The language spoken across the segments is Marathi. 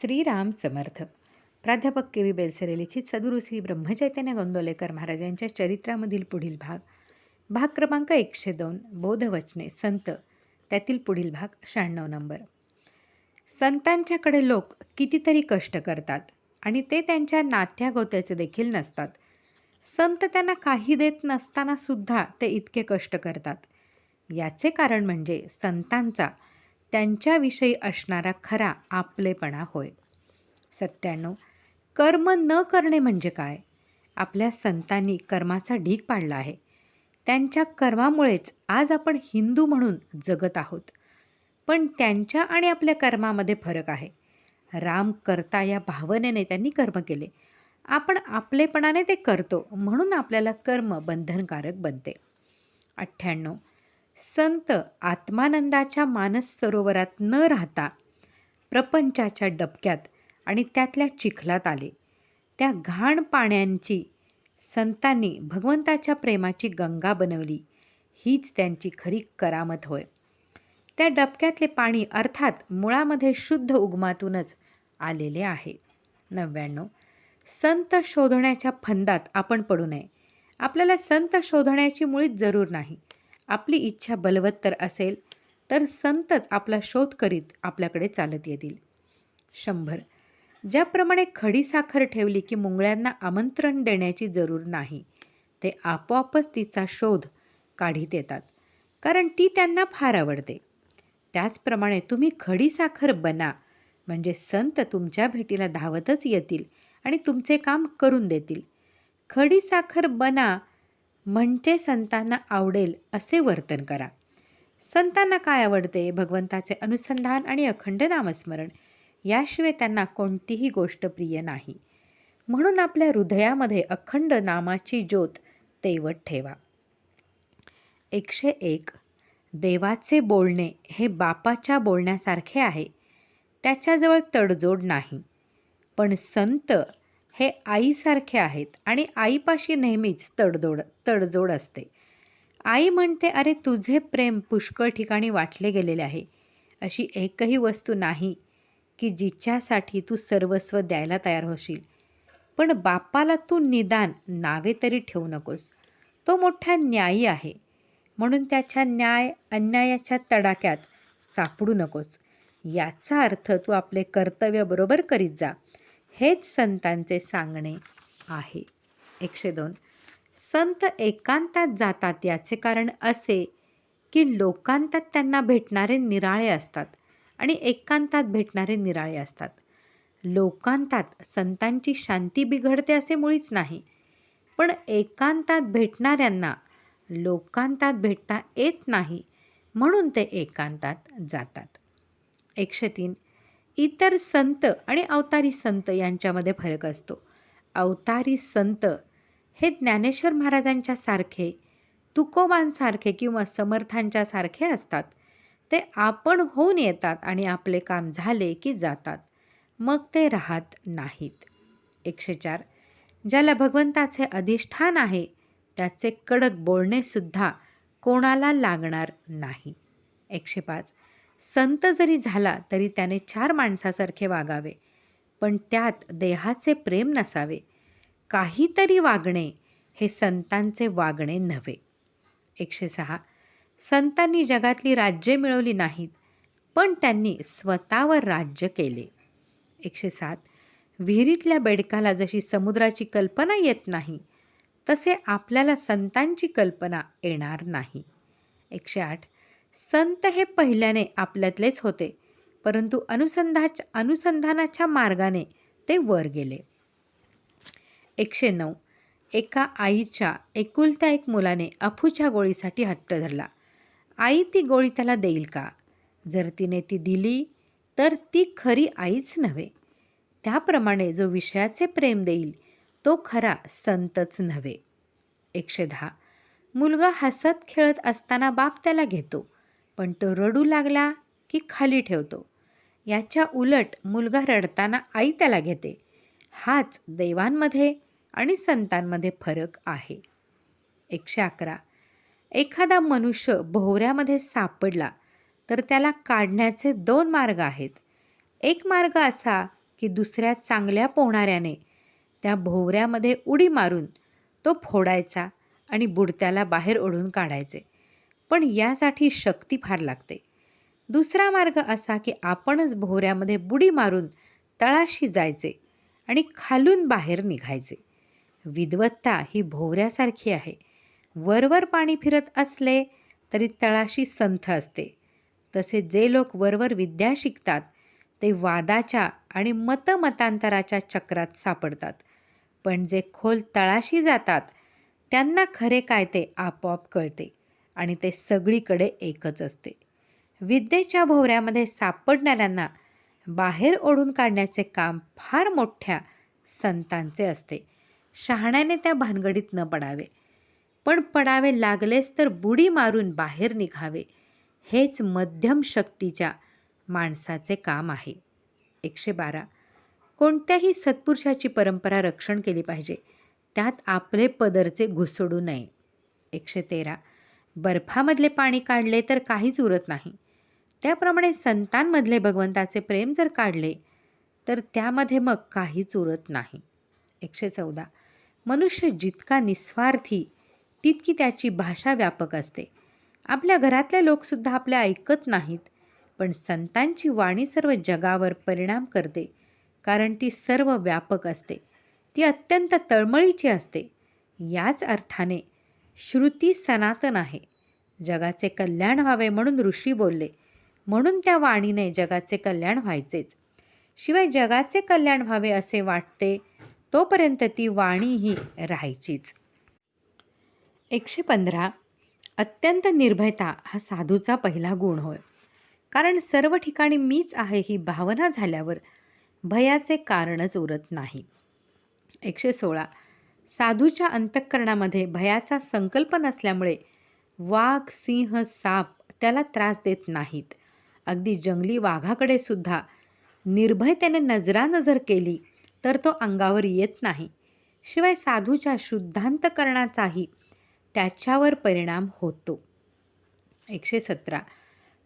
श्रीराम समर्थ. प्राध्यापक के व्ही बेलसरे लिखित सदुरुसी ब्रह्मचैतन्य गोंदोलेकर महाराज यांच्या चरित्रामधील पुढील भाग. भाग क्रमांक एकशे दोन बोधवचने संत. त्यातील पुढील भाग शहाण्णव नंबर. संतांच्याकडे लोक कितीतरी कष्ट करतात आणि ते त्यांच्या नात्या गोत्याचे देखील नसतात. संत त्यांना काही देत नसताना सुद्धा ते इतके कष्ट करतात. याचे कारण म्हणजे संतांचा त्यांच्याविषयी असणारा खरा आपलेपणा होय. सत्त्याण्णव कर्म न करणे म्हणजे काय? आपल्या संतांनी कर्माचा ढीक पाडला आहे. त्यांच्या कर्मामुळेच आज आपण हिंदू म्हणून जगत आहोत. पण त्यांच्या आणि आपल्या कर्मामध्ये फरक आहे. राम करता या भावनेने त्यांनी कर्म केले. आपण आपलेपणाने ते करतो म्हणून आपल्याला कर्म बंधनकारक बनते. अठ्ठ्याण्णव संत आत्मानंदाच्या मानस सरोवरात न राहता प्रपंचाच्या डबक्यात आणि त्यातल्या चिखलात आले. त्या घाण पाण्यांची संतांनी भगवंताच्या प्रेमाची गंगा बनवली. हीच त्यांची खरी करामत होय. त्या डबक्यातले पाणी अर्थात मुळामध्ये शुद्ध उगमातूनच आलेले आहे. नव्याण्णव. संत शोधण्याच्या फंदात आपण पडू नये. आपल्याला संत शोधण्याची मुळीच जरूर नाही. आपली इच्छा बलवत्तर असेल तर संतच आपला शोध करीत आपल्याकडे चालत येतील. शंभर. ज्याप्रमाणे खडीसाखर ठेवली की मुंगळ्यांना आमंत्रण देण्याची जरूर नाही ते आपोआपच तिचा शोध काढीत येतात कारण ती त्यांना फार आवडते. त्याचप्रमाणे तुम्ही खडीसाखर बना म्हणजे संत तुमच्या भेटीला धावतच येतील आणि तुमचे काम करून देतील. खडीसाखर बना म्हणजे संतांना आवडेल असे वर्तन करा. संतांना काय आवडते? भगवंताचे अनुसंधान आणि अखंड नामस्मरण. याशिवाय त्यांना कोणतीही गोष्ट प्रिय नाही. म्हणून आपल्या हृदयामध्ये अखंड नामाची ज्योत तेवत ठेवा. एकशे एक. देवाचे बोलणे हे बापाच्या बोलण्यासारखे आहे. त्याच्याजवळ तडजोड नाही. पण संत हे आईसारखे आहेत आणि आईपाशी नेहमीच तडजोड तडजोड असते. आई म्हणते अरे तुझे प्रेम पुष्कळ ठिकाणी वाटले गेलेले आहे. अशी एकही वस्तू नाही की जिच्यासाठी तू सर्वस्व द्यायला तयार होशील. पण बापाला तू निदान नावे तरी ठेवू नकोस. तो मोठा न्यायी आहे. म्हणून त्याच्या न्याय अन्यायाच्या तडाक्यात सापडू नकोस. याचा अर्थ तू आपले कर्तव्य बरोबर करीत जा. हेच संतांचे सांगणे आहे. एकशे दोन. संत एकांतात जातात याचे कारण असे की लोकांतात त्यांना भेटणारे निराळे असतात आणि एकांतात भेटणारे निराळे असतात. लोकांतात संतांची शांती बिघडते असे मुळीच नाही. पण एकांतात भेटणाऱ्यांना लोकांतात भेटता येत नाही म्हणून ते एकांतात जातात. एकशे तीन. इतर संत आणि अवतारी संत यांच्यामध्ये फरक असतो. अवतारी संत हे ज्ञानेश्वर महाराजांच्या सारखे तुकोबांसारखे किंवा समर्थांच्या सारखे असतात. ते आपण होऊन येतात आणि आपले काम झाले की जातात. मग ते राहत नाहीत. एकशे चार. ज्याला भगवंताचे अधिष्ठान आहे त्याचे कडक बोलणेसुद्धा कोणाला लागणार नाही. एकशे पाच. संत जरी झाला तरी त्याने चार माणसासारखे वागावे पण त्यात देहाचे प्रेम नसावे. काहीतरी वागणे हे संतांचे वागणे नव्हे. एकशे सहा. संतांनी जगातली राज्ये मिळवली नाहीत पण त्यांनी स्वतःवर राज्य केले. एकशे सात. विहिरीतल्या बेडकाला जशी समुद्राची कल्पना येत नाही तसे आपल्याला संतांची कल्पना येणार नाही. एकशे आठ. संत हे पहिल्याने आपल्यातलेच होते परंतु अनुसंधाच्या अनुसंधानाच्या मार्गाने ते वर गेले. एकशे नऊ. एका आईच्या एकुलत्या एक मुलाने अफूच्या गोळीसाठी हट्ट धरला. आई ती गोळी त्याला देईल का? जर तिने ती दिली तर ती खरी आईच नव्हे. त्याप्रमाणे जो विषयाचे प्रेम देईल तो खरा संतच नव्हे. एकशे दहा. मुलगा हसत खेळत असताना बाप त्याला घेतो. पण तो रडू लागला की खाली ठेवतो. याच्या उलट मुलगा रडताना आई त्याला घेते. हाच देवांमध्ये आणि संतांमध्ये फरक आहे. एकशे अकरा. एखादा मनुष्य भोवऱ्यामध्ये सापडला तर त्याला काढण्याचे दोन मार्ग आहेत. एक मार्ग असा की दुसऱ्या चांगल्या पोहणाऱ्याने त्या भोवऱ्यामध्ये उडी मारून तो फोडायचा आणि बुडत्याला बाहेर ओढून काढायचे. पण यासाठी शक्ती फार लागते. दुसरा मार्ग असा की आपणच भोवऱ्यामध्ये बुडी मारून तळाशी जायचे आणि खालून बाहेर निघायचे. विद्वत्ता ही भोवऱ्यासारखी आहे. वरवर पाणी फिरत असले तरी तळाशी संथ असते. तसे जे लोक वरवर विद्या शिकतात ते वादाच्या आणि मतमतांतराच्या चक्रात सापडतात. पण जे खोल तळाशी जातात त्यांना खरे काय ते आपोआप कळते. आणि ते सगळीकडे एकच असते. विद्येच्या भोवऱ्यामध्ये सापडणाऱ्यांना बाहेर ओढून काढण्याचे काम फार मोठ्या संतांचे असते. शहाण्याने त्या भानगडीत न पडावे. पण पडावे लागलेच तर बुडी मारून बाहेर निघावे. हेच मध्यम शक्तीच्या माणसाचे काम आहे. एकशे बारा. कोणत्याही सत्पुरुषाची परंपरा रक्षण केली पाहिजे. त्यात आपले पदरचे घुसडू नये. एकशे तेरा. बर्फामधले पाणी काढले तर काहीच उरत नाही. त्याप्रमाणे संतांमधले भगवंताचे प्रेम जर काढले तर त्यामध्ये मग काहीच उरत नाही. एकशे चौदा. मनुष्य जितका निस्वार्थी तितकी त्याची भाषा व्यापक असते. आपल्या घरातले लोकसुद्धा आपल्या ऐकत नाहीत पण संतांची वाणी सर्व जगावर परिणाम करते कारण ती सर्व व्यापक असते. ती अत्यंत तळमळीची असते. याच अर्थाने श्रुती सनातन आहे. जगाचे कल्याण व्हावे म्हणून ऋषी बोलले. म्हणून त्या वाणीने जगाचे कल्याण व्हायचेच. शिवाय जगाचे कल्याण व्हावे असे वाटते तोपर्यंत ती वाणी ही राहायचीच. एकशे पंधरा. अत्यंत निर्भयता हा साधूचा पहिला गुण होय. कारण सर्व ठिकाणी मीच आहे ही भावना झाल्यावर भयाचे कारणच उरत नाही. एकशे सोळा. साधूच्या अंतःकरणामध्ये भयाचा संकल्प नसल्यामुळे वाघ सिंह साप त्याला त्रास देत नाहीत. अगदी जंगली वाघाकडे सुद्धा निर्भयतेने नजरानजर केली तर तो अंगावर येत नाही. शिवाय साधूच्या शुद्धांतकरणाचाही त्याच्यावर परिणाम होतो. एकशे सतरा.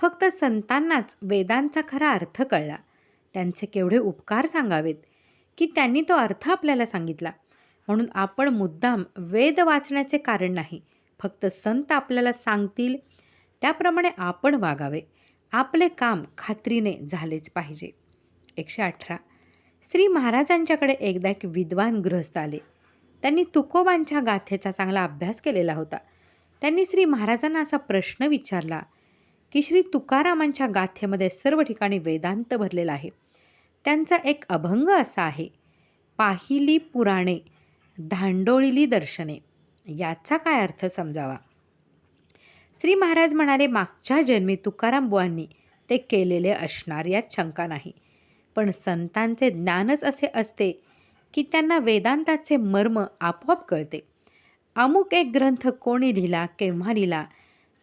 फक्त संतांनाच वेदांचा खरा अर्थ कळला. त्यांचे केवढे उपकार सांगावेत की त्यांनी तो अर्थ आपल्याला सांगितला. म्हणून आपण मुद्दाम वेद वाचण्याचे कारण नाही. फक्त संत आपल्याला सांगतील. त्याप्रमाणे आपण वागावे. आपले काम खात्रीने झालेच पाहिजे. एकशे अठरा. श्री महाराजांच्याकडे एकदा एक विद्वान गृहस्थ आले. त्यांनी तुकोबांच्या गाथेचा चांगला अभ्यास केलेला होता. त्यांनी श्री महाराजांना असा प्रश्न विचारला की श्री तुकारामांच्या गाथेमध्ये सर्व ठिकाणी वेदांत भरलेला आहे. त्यांचा एक अभंग असा आहे. पाहिली पुराणे धांडोळीली दर्शने. याचा काय अर्थ समजावा? श्री महाराज म्हणाले मागच्या जन्मी तुकाराम बुवांनी ते केलेले असणार यात शंका नाही. पण संतांचे ज्ञानच असे असते की त्यांना वेदांताचे मर्म आपोआप कळते. अमुक एक ग्रंथ कोणी लिहिला केव्हा लिहिला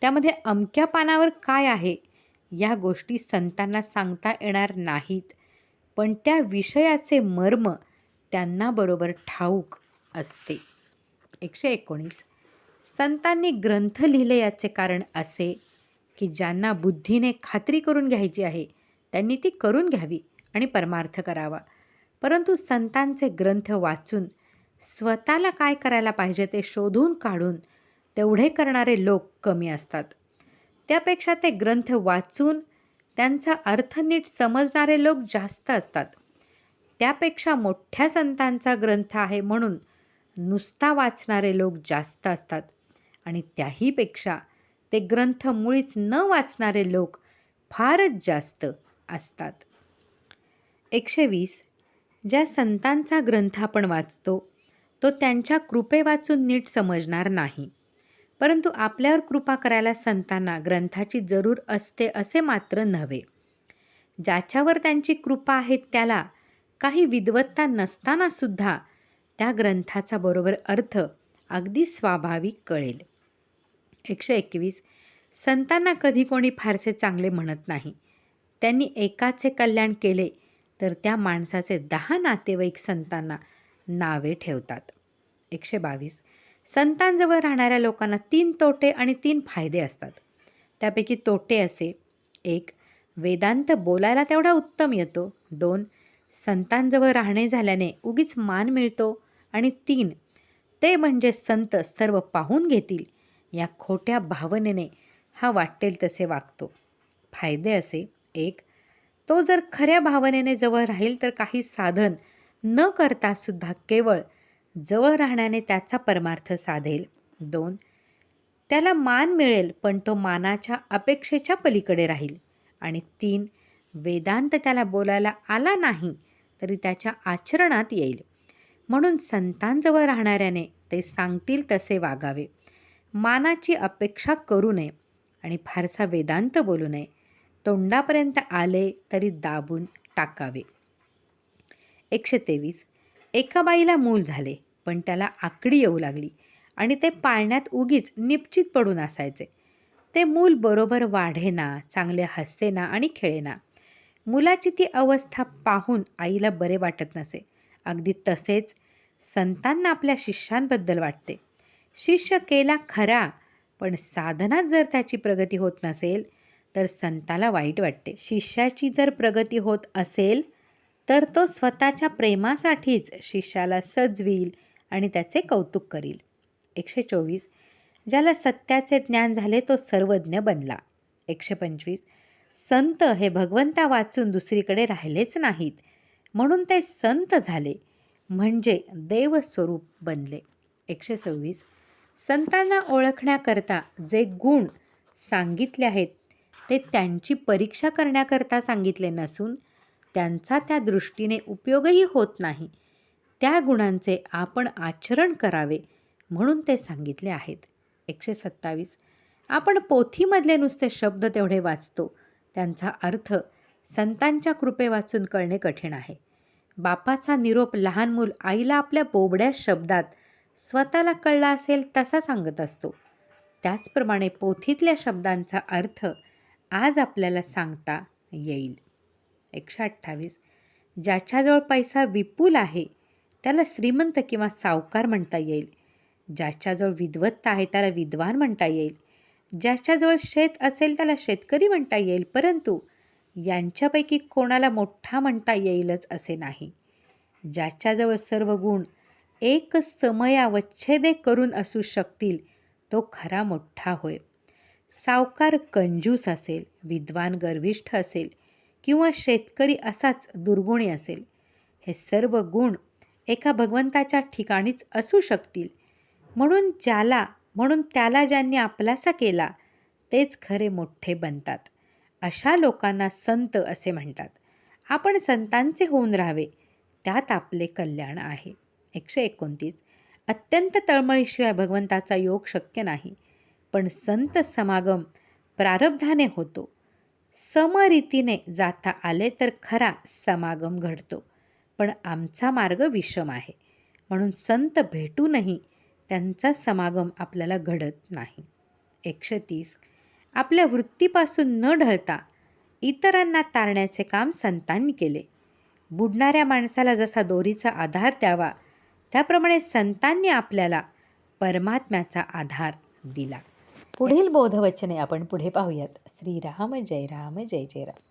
त्यामध्ये अमक्या पानावर काय आहे या गोष्टी संतांना सांगता येणार नाहीत. पण त्या विषयाचे मर्म त्यांना बरोबर ठाऊक असते. एकशे एकोणीस. संतांनी ग्रंथ लिहिले याचे कारण असे की ज्यांना बुद्धीने खात्री करून घ्यायची आहे त्यांनी ती करून घ्यावी आणि परमार्थ करावा. परंतु संतांचे ग्रंथ वाचून स्वतःला काय करायला पाहिजे ते शोधून काढून तेवढे करणारे लोक कमी असतात. त्यापेक्षा ते ग्रंथ वाचून त्यांचा अर्थ नीट समजणारे लोक जास्त असतात. त्यापेक्षा मोठ्या संतांचा ग्रंथ आहे म्हणून नुसता वाचणारे लोक जास्त असतात. आणि त्याहीपेक्षा ते ग्रंथ मुळीच न वाचणारे लोक फारच जास्त असतात. एकशे वीस. ज्या संतांचा ग्रंथ आपण वाचतो तो त्यांच्या कृपे वाचून नीट समजणार नाही. परंतु आपल्यावर कृपा करायला संतांना ग्रंथाची जरूर असते असे मात्र नव्हे. ज्याच्यावर त्यांची कृपा आहे त्याला काही विद्वत्ता नसतानासुद्धा त्या ग्रंथाचा बरोबर अर्थ अगदी स्वाभाविक कळेल. एकशे एकवीस. संतांना कधी कोणी फारसे चांगले म्हणत नाही. त्यांनी एकाचे कल्याण केले तर त्या माणसाचे दहा नातेवाईक संतांना नावे ठेवतात. एकशे बावीस. संतांजवळ राहणाऱ्या लोकांना तीन तोटे आणि तीन फायदे असतात. त्यापैकी तोटे असे. एक वेदांत बोलायला तेवढा उत्तम येतो. दोन संतांजवळ राहणे झाल्याने उगीच मान मिळतो. आणि तीन. ते म्हणजे संत सर्व पाहून घेतील. या खोट्या भावनेने हा वाटेल तसे वागतो. फायदे असे. एक तो जर खऱ्या भावनेने जवळ राहील तर काही साधन न करता सुद्धा केवळ जवळ राहण्याने त्याचा परमार्थ साधेल. दोन त्याला मान मिळेल पण तो मानाच्या अपेक्षेच्या पलीकडे राहील. आणि तीन वेदांत त्याला बोलायला आला नाही तरी त्याच्या आचरणात येईल. म्हणून संतांजवळ राहणाऱ्याने ते सांगतील तसे वागावे. मानाची अपेक्षा करू नये आणि फारसा वेदांत बोलू नये. तोंडापर्यंत आले तरी दाबून टाकावे. एकशे तेवीस. एका बाईला मूल झाले पण त्याला आकडी येऊ लागली आणि ते पाळण्यात उगीच निपचित पडून असायचे. ते मूल बरोबर वाढेना चांगले हसते ना आणि खेळेना. मुलाची ती अवस्था पाहून आईला बरे वाटत नसे. अगदी तसेच संतांना आपल्या शिष्यांबद्दल वाटते. शिष्य केला खरा पण साधनात जर त्याची प्रगती होत नसेल तर संताला वाईट वाटते. शिष्याची जर प्रगती होत असेल तर तो स्वतःच्या प्रेमासाठीच शिष्याला सजवील आणि त्याचे कौतुक करील. एकशे चोवीस ज्याला सत्याचे ज्ञान झाले तो सर्वज्ञ बनला. एकशे पंचवीस संत हे भगवंता वाचून दुसरीकडे राहिलेच नाहीत. म्हणून ते संत झाले. म्हणजे देवस्वरूप बनले. एकशे सव्वीस. संतांना ओळखण्याकरता जे गुण सांगितले आहेत ते त्यांची परीक्षा करण्याकरता सांगितले नसून त्यांचा त्या दृष्टीने उपयोगही होत नाही. त्या गुणांचे आपण आचरण करावे म्हणून ते सांगितले आहेत. एकशे सत्तावीस. आपण पोथीमधले नुसते शब्द तेवढे वाचतो. त्यांचा अर्थ संतांच्या कृपे वाचून कळणे कठीण आहे. बापाचा निरोप लहान मूल आईला आपल्या बोबड्या शब्दात स्वतःला कळला असेल तसा सांगत असतो. त्याचप्रमाणे पोथीतल्या शब्दांचा अर्थ आज आपल्याला सांगता येईल. एकशे अठ्ठावीस. ज्याच्याजवळ पैसा विपुल आहे त्याला श्रीमंत किंवा सावकार म्हणता येईल. ज्याच्याजवळ विद्वत्ता आहे त्याला विद्वान म्हणता येईल. ज्याच्याजवळ शेत असेल त्याला शेतकरी म्हणता येईल. परंतु यांच्यापैकी कोणाला मोठा म्हणता येईलच असे नाही. ज्याच्याजवळ सर्व गुण एक समयावच्छेदे करून असू शकतील तो खरा मोठा होय. सावकार कंजूस असेल विद्वान गर्विष्ठ असेल किंवा शेतकरी असाच दुर्गुणी असेल हे सर्व गुण एका भगवंताच्या ठिकाणीच असू शकतील. म्हणून ज्याला म्हणून त्याला ज्यांनी आपलासा केला तेच खरे मोठे बनतात. अशा लोकांना संत असे म्हणतात. आपण संतांचे होऊन राहावे त्यात आपले कल्याण आहे. एकशे एकोणतीस. अत्यंत तळमळीशिवाय भगवंताचा योग शक्य नाही. पण संत समागम प्रारब्धाने होतो. समरीतीने जाता आले तर खरा समागम घडतो. पण आमचा मार्ग विषम आहे. म्हणून संत भेटूनही त्यांचा समागम आपल्याला घडत नाही. एकशे तीस. आपल्या वृत्तीपासून न ढळता इतरांना तारण्याचे काम संतांनी केले. बुडणाऱ्या माणसाला जसा दोरीचा आधार द्यावा त्याप्रमाणे संतांनी आपल्याला परमात्म्याचा आधार दिला. पुढील बोधवचने आपण पुढे पाहूयात. श्रीराम जय राम जय जय राम.